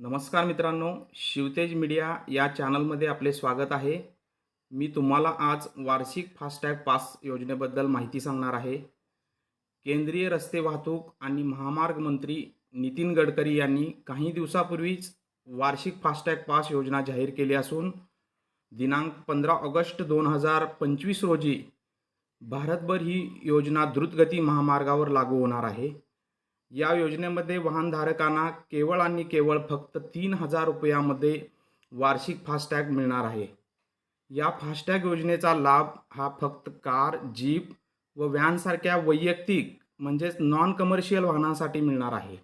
नमस्कार मित्रांनो शिवतेज मीडिया या चॅनलमध्ये आपले स्वागत आहे. मी तुम्हाला आज वार्षिक फास्टॅग पास योजनेबद्दल माहिती सांगणार आहे. केंद्रीय रस्ते वाहतूक आणि महामार्ग मंत्री नितीन गडकरी यांनी काही दिवसापूर्वीच वार्षिक फास्टॅग पास योजना जाहीर केली असून दिनांक पंधरा ऑगस्ट दोन हजार पंचवीस रोजी भारतभर ही योजना द्रुतगती महामार्गावर लागू होणार आहे. या योजनेमध्ये वाहनधारकांना केवळ आणि केवळ फक्त तीन हजार रुपयामध्ये वार्षिक फास्टॅग मिळणार आहे. या फास्टॅग योजनेचा लाभ हा फक्त कार जीप व व्हॅनसारख्या वैयक्तिक म्हणजेच नॉन कमर्शियल वाहनांसाठी मिळणार आहे.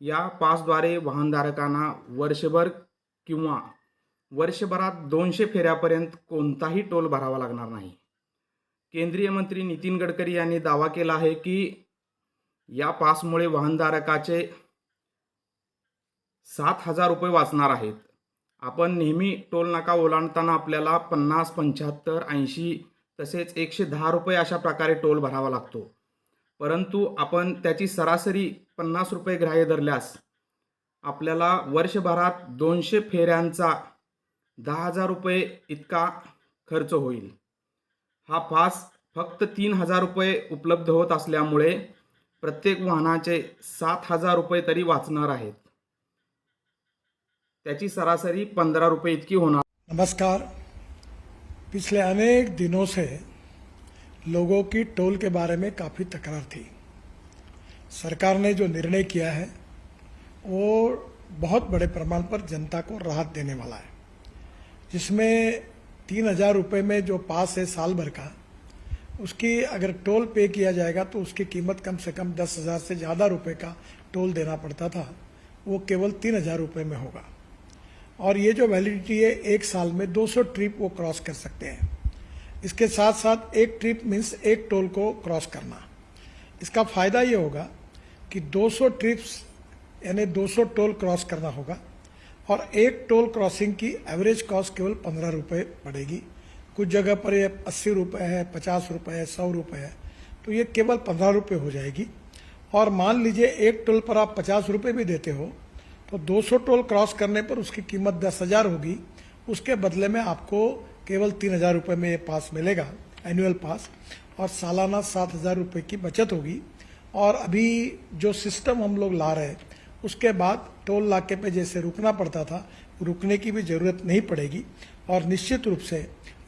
या पासद्वारे वाहनधारकांना वर्षभर किंवा वर्षभरात दोनशे फेऱ्यापर्यंत कोणताही टोल भरावा लागणार नाही. केंद्रीय मंत्री नितीन गडकरी यांनी दावा केला आहे की या पासमुळे वाहनधारकाचे सात हजार रुपये वाचणार आहेत. आपण नेहमी टोल नाका ओलांडताना आपल्याला पन्नास पंच्याहत्तर ऐंशी तसेच एकशे दहा रुपये अशा प्रकारे टोल भरावा लागतो. परंतु आपण त्याची सरासरी पन्नास रुपये ग्राह्य धरल्यास आपल्याला वर्षभरात दोनशे फेऱ्यांचा दहा हजार रुपये इतका खर्च होईल. हा पास फक्त तीन हजार रुपये उपलब्ध होत असल्यामुळे प्रत्येक वाहनाचे सात हजार रुपये तरी वाचणार आहेत. त्याची सरासरी पंधरा रुपये इतकी होणार. नमस्कार. पिछले अनेक दिनों से लोगों की टोल के बारे में काफ़ी तकरार थी। सरकार ने जो निर्णय किया है वो बहुत बड़े प्रमाण पर जनता को राहत देने वाला है। जिसमें तीन हजार रुपये में जो पास है साल भर का उसकी अगर टोल पे किया जाएगा तो उसकी कीमत कम से कम दस हज़ार से ज़्यादा रुपए का टोल देना पड़ता था। वो केवल तीन हज़ार रुपये में होगा। और ये जो वैलिडिटी है, एक साल में 200 ट्रिप वो क्रॉस कर सकते हैं। इसके साथ साथ एक ट्रिप मीन्स एक टोल को क्रॉस करना। इसका फ़ायदा ये होगा कि 200 ट्रिप्स यानी 200 टोल क्रॉस करना होगा और एक टोल क्रॉसिंग की एवरेज कॉस्ट केवल पंद्रह रुपये पड़ेगी कुछ जगह पर ये अस्सी रुपये है, पचास रुपये है, सौ रुपये है तो ये केवल पंद्रह रुपये हो जाएगी। और मान लीजिए एक टोल पर आप पचास रुपये भी देते हो तो 200 टोल क्रॉस करने पर उसकी कीमत दस हज़ार होगी। उसके बदले में आपको केवल तीन हज़ार रुपये में ये पास मिलेगा एनुअल पास, और सालाना सात हज़ार रुपये की बचत होगी। और अभी जो सिस्टम हम लोग ला रहे हैं, उसके बाद टोल नाके पे जैसे रुकना पड़ता था, रुकने की भी ज़रूरत नहीं पड़ेगी। और निश्चित रूप से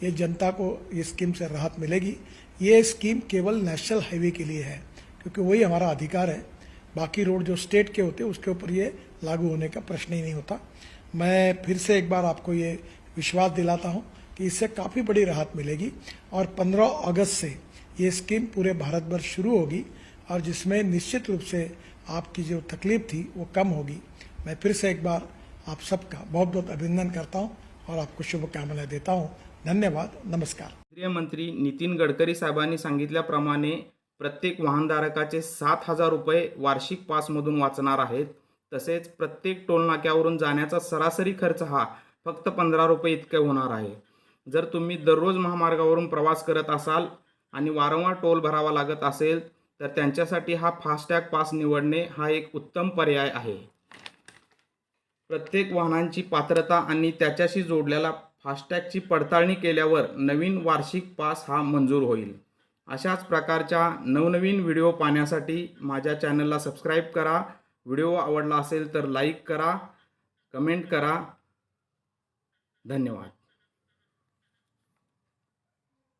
ये जनता को ये स्कीम से राहत मिलेगी। ये स्कीम केवल नेशनल हाईवे के लिए है, क्योंकि वही हमारा अधिकार है। बाकी रोड जो स्टेट के होते हैं, उसके ऊपर ये लागू होने का प्रश्न ही नहीं होता। मैं फिर से एक बार आपको ये विश्वास दिलाता हूँ कि इससे काफ़ी बड़ी राहत मिलेगी और 15 अगस्त से ये स्कीम पूरे भारत भर शुरू होगी और जिसमें निश्चित रूप से आपकी जो तकलीफ़ थी, वो कम होगी। मैं फिर से एक बार आप सबका बहुत बहुत अभिनंदन करता हूँ। और आपको शुभकामनाएं देता हूँ। धन्यवाद। नमस्कार। केंद्रीय मंत्री नितीन गडकरी साहेबांनी सांगितल्याप्रमाणे प्रत्येक वाहनधारकाचे सात हजार रुपये वार्षिक पासमधून वाचणार आहेत. तसेच प्रत्येक टोलनाक्यावरून जाण्याचा सरासरी खर्च हा फक्त पंधरा रुपये इतके होणार आहे. जर तुम्ही दररोज महामार्गावरून प्रवास करत असाल आणि वारंवार टोल भरावा लागत असेल तर त्यांच्यासाठी हा फास्टॅग पास निवडणे हा एक उत्तम पर्याय आहे. प्रत्येक वाहनांची पात्रता आणि त्याच्याशी जोडलेला फास्टॅगची पडताळणी केल्यावर नवीन वार्षिक पास हा मंजूर होईल. अशाच प्रकारच्या नवनवीन व्हिडिओ पाहण्यासाठी माझ्या चॅनलला सबस्क्राईब करा. व्हिडिओ आवडला असेल तर लाईक करा कमेंट करा. धन्यवाद.